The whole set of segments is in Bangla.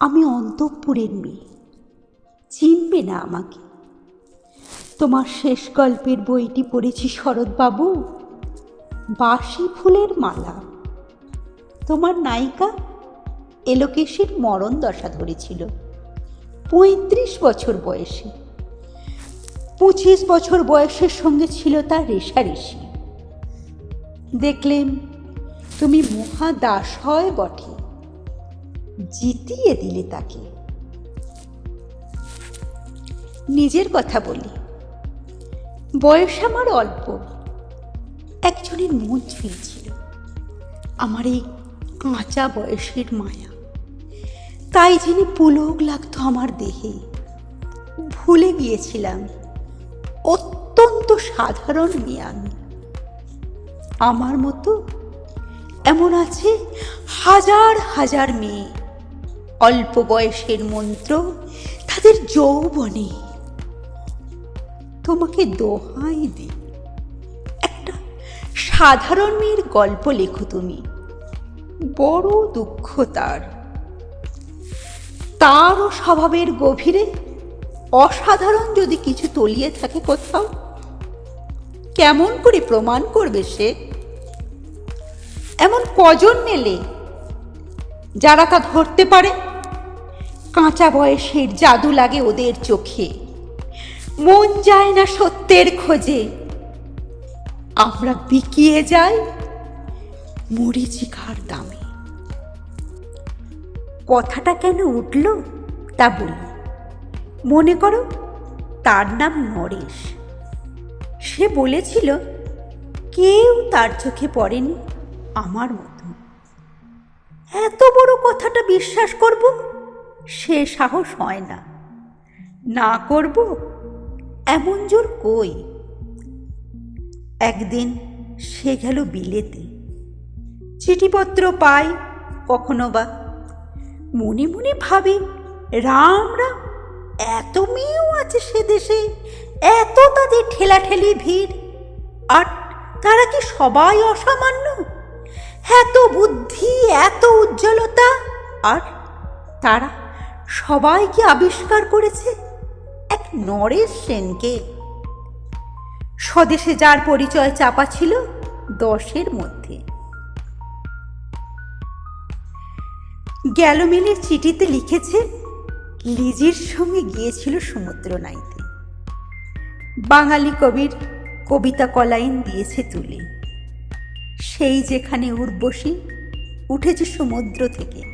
আমি অন্তঃপুরের মেয়ে। চিনবে না আমাকে। তোমার শেষ গল্পের বইটি পড়েছি শরৎবাবু। বাসি ফুলের মালা। তোমার নায়িকা এলোকেশীর মরণ দশা ধরেছিল। পঁয়ত্রিশ বছর বয়সে। পঁচিশ বছর বয়সের সঙ্গে ছিল তার রেশারেশি। দেখলেন, তুমি মহাদাস হয় বটে। জিতিয়ে দিলে তাকে। নিজের কথা বলি। বয়স আমার অল্প। একজনের মন ছুঁয়েছিল। আমার এই কাঁচা বয়সের মায়া। তাই যিনি পুলক লাগতো আমার দেহে। ভুলে গিয়েছিলাম। অত্যন্ত সাধারণ মেয়ে আমি। আমার মতো এমন আছে হাজার হাজার মেয়ে। অল্প বয়সের মন্ত্র তাদের যৌবনে। তোমাকে দোহাই দি একটা সাধারণ মেয়ের গল্প লেখো তুমি। বড় দুঃখ তার। তারও স্বভাবের গভীরে অসাধারণ যদি কিছু তলিয়ে থাকে কোথাও, কেমন করে প্রমাণ করবে সে? এমন কজন মেলে যারা তা ধরতে পারে? কাঁচা বয়সের জাদু লাগে ওদের চোখে। মন যায় না সত্যের খোঁজে। আমরা বিকিয়ে যাই মরিচিকার দামে। কথাটা কেন উঠল? তা বলি। মনে করো, তার নাম নরেশ। সে বলেছিল, কেউ তার চোখে পড়েনি আমার মতো। এত বড় কথাটা বিশ্বাস করব? সে সাহস হয় না। না করব, এমন জোর কই? একদিন সে গেল বিলেতে। চিঠিপত্র পাই কখনো বা। মনে মনে ভাবে, রাম রাম, এত মেয়েও আছে সে দেশে, এত তাদের ঠেলাঠেলি ভিড়। আর তারা কি সবাই অসামান্য? এত বুদ্ধি, এত উজ্জ্বলতা, আর তারা সবাই কি আবিষ্কার করেছে এক নরেশ সেনকে। স্বদেশে যার পরিচয় চাপা ছিল দশের মধ্যে। গ্যালোমেলের চিঠিতে লিখেছে, লিজির সঙ্গে গিয়েছিল সমুদ্র নাইতে। বাঙালি কবির কবিতা কলাইন দিয়েছে তুলে। সেই যেখানে উর্বশী উঠেছে সমুদ্র থেকে।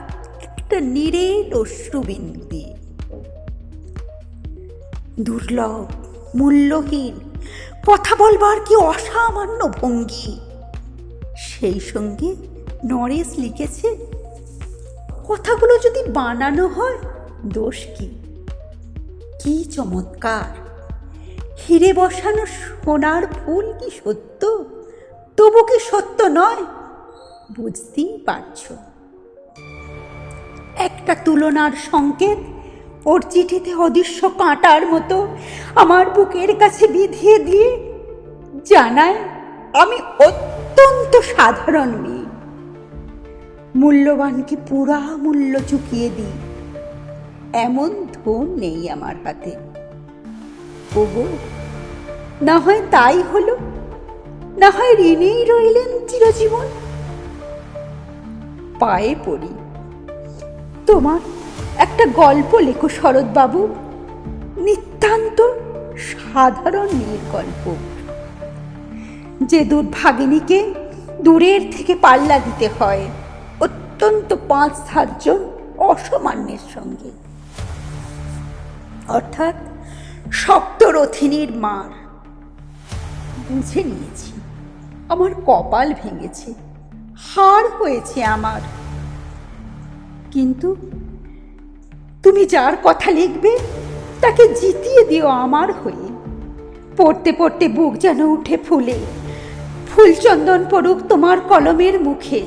একটা নিরেট অশ্রুবিন্দু দিয়ে দুর্লভ, মূল্যহীন, কথা বলবার কি অসামান্য ভঙ্গি? সেই সঙ্গে নরেশ লিখেছে, কথাগুলো যদি বানানো হয়, দোষ কি? কি চমৎকার! হিরে বসানো সোনার ফুল কি সত্য? তবু কি সত্য নয়? বুঝতেই পারছ। একটা তুলনার সংকেত? ওর চিঠিতে অদৃশ্য কাঁটার মতো আমার বুকের কাছে বিধিয়ে দিয়ে জানায়, আমি অত্যন্ত সাধারণ মেয়ে। মূল্যবানকে পুরা মূল্য চুকিয়ে দিই। এমন ধন নেই আমার হাতে। ওগো, না হয় তাই হলো? না হয় ঋণেই রইলেন চিরজীবন? পায়ে পড়ি। তোমার একটা গল্প লেখো শরৎবাবু। নিতান্ত সাধারণ মেয়ের গল্প যে দুর্ভাগিনীকে দূরের থেকে পাল্লা দিতে হয়, অত্যন্ত পাঁচ সাতজন অসমান্যের সঙ্গে। অর্থাৎ সপ্তরথিনীর মার। বুঝে নিয়েছি, আমার কপাল ভেঙেছে হার হয়েছে আমার। কিন্তু তুমি যার কথা লিখবে, তাকে জিতিয়ে দিও আমার হয়ে। পড়তে পড়তে বুক যেন উঠে ফুলে। ফুলচন্দন পড়ুক তোমার কলমের মুখে।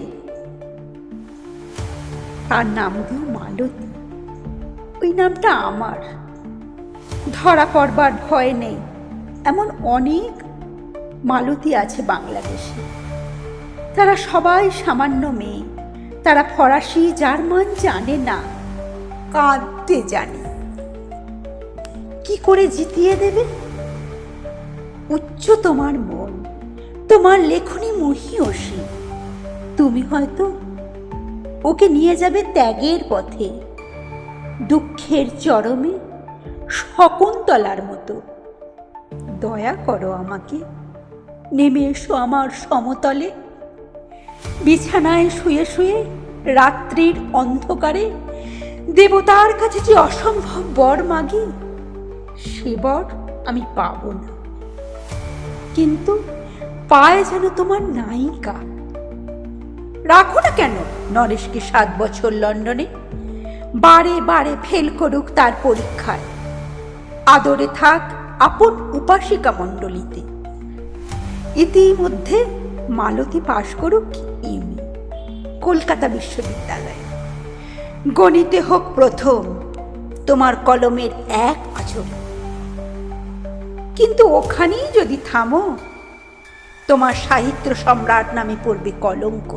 তার নাম দিও মালতী। ওই নামটা আমার। ধরা পড়বার ভয় নেই। এমন অনেক মালতী আছে বাংলাদেশে। তারা সবাই সামান্য মেয়ে। তারা ফরাসি, জার্মান জানে না। কাঁদতে জানে। কি করে জিতিয়ে দেবে? উচ্চ তোমার মন। তোমার লেখনী মহিয়সী। তুমি হয়তো ওকে নিয়ে যাবে ত্যাগের পথে। দুঃখের চরমে শকুন্তলার মতো। দয়া করো আমাকে। নেমে এসো আমার সমতলে। বিছানায় শুয়ে শুয়ে রাত্রির অন্ধকারে দেবতার কাছে যে অসম্ভব বর মাগি, সে বর আমি পাব না। কিন্তু পায় যেন তোমার নায়িকা। রাখো না কেন নরেশকে সাত বছর লন্ডনে। বারে বারে ফেল করুক তার পরীক্ষায়। আদরে থাক আপন উপাসিকা মণ্ডলীতে। ইতিমধ্যে মালতী পাশ করুক এমএ কলকাতা বিশ্ববিদ্যালয়ে। গণিতে হোক প্রথম, তোমার কলমের এক আচর কিন্তু ওখানেই যদি থামো, তোমার সাহিত্য সম্রাট নামে পড়বে কলঙ্ক।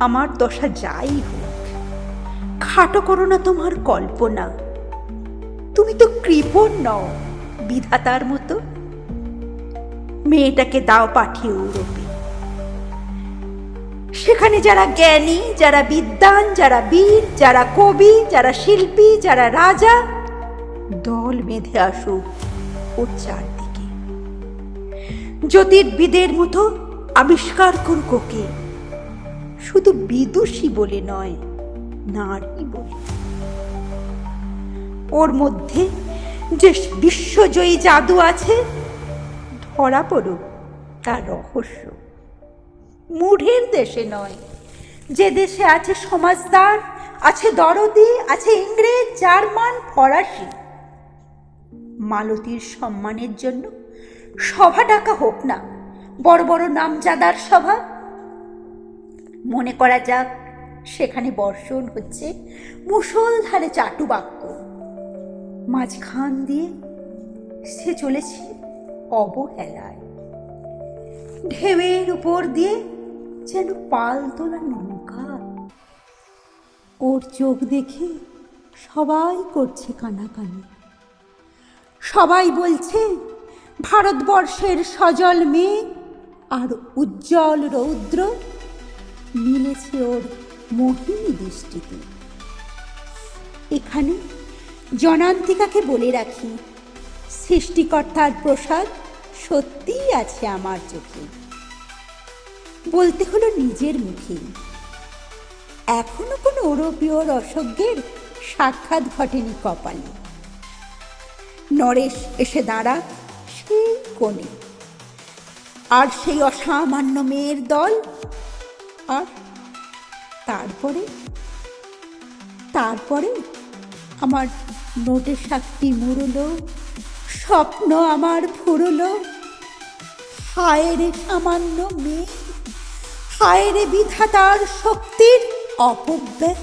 আমার দশা যাই হোক, খাটো করো না তোমার কল্পনা। তুমি তো কৃপণ নও, বিধাতার মতো। মেয়েটাকে দাও পাঠিয়ে ইউরোপে সেখানে যারা জ্ঞানী, যারা বিদ্বান, যারা বীর, যারা কবি, যারা শিল্পী, যারা রাজা, দল বেঁধে আসুক ওর চারদিকে। জ্যোতির্বিদের মতো আবিষ্কার করুক ওকে। শুধু বিদুষী বলে নয়, নারী বলে। ওর মধ্যে যে বিশ্বজয়ী জাদু আছে, ধরা পড়ুক তার রহস্য। মূঢ়ের দেশে নয়। যে দেশে আছে সমাজদার, আছে দরদি, আছে ইংরেজ, জার্মান, ফরাসি। মালতীর সম্মানের জন্য সভা ডাকা হোক না, বড় বড় নামজাদার সভা। মনে করা যাক, সেখানে বর্ষণ হচ্ছে মুষলধারে চাটু বাক্য। মাঝখান দিয়ে সে চলেছে অবহেলায়। ঢেউয়ের উপর দিয়ে যেন পাল তোলা নৌকা। ওর চোখ দেখে সবাই করছে কানাকানি। সবাই বলছে, ভারতবর্ষের সজল মেয়ে আর উজ্জ্বল রৌদ্র মিলেছে ওর মোহিনী দৃষ্টিতে। এখানে জনান্তিকাকে বলে রাখি, সৃষ্টিকর্তার প্রসাদ সত্যিই আছে আমার চোখে। বলতে হলো নিজের মুখে। এখনও কোনো ওরপীয় রসজ্ঞের সাক্ষাৎ ঘটেনি কপালে। নরেশ এসে দাঁড়া সেই কোণে। আর সেই অসামান্য মেয়ের দল? আর তারপরে? তারপরে আমার নোটের সাক্ষী মুড়লো, স্বপ্ন আমার ফুরলো। হায় রে সামান্য মেয়ে। হায় রে বিধাতার শক্তির অপব্যয়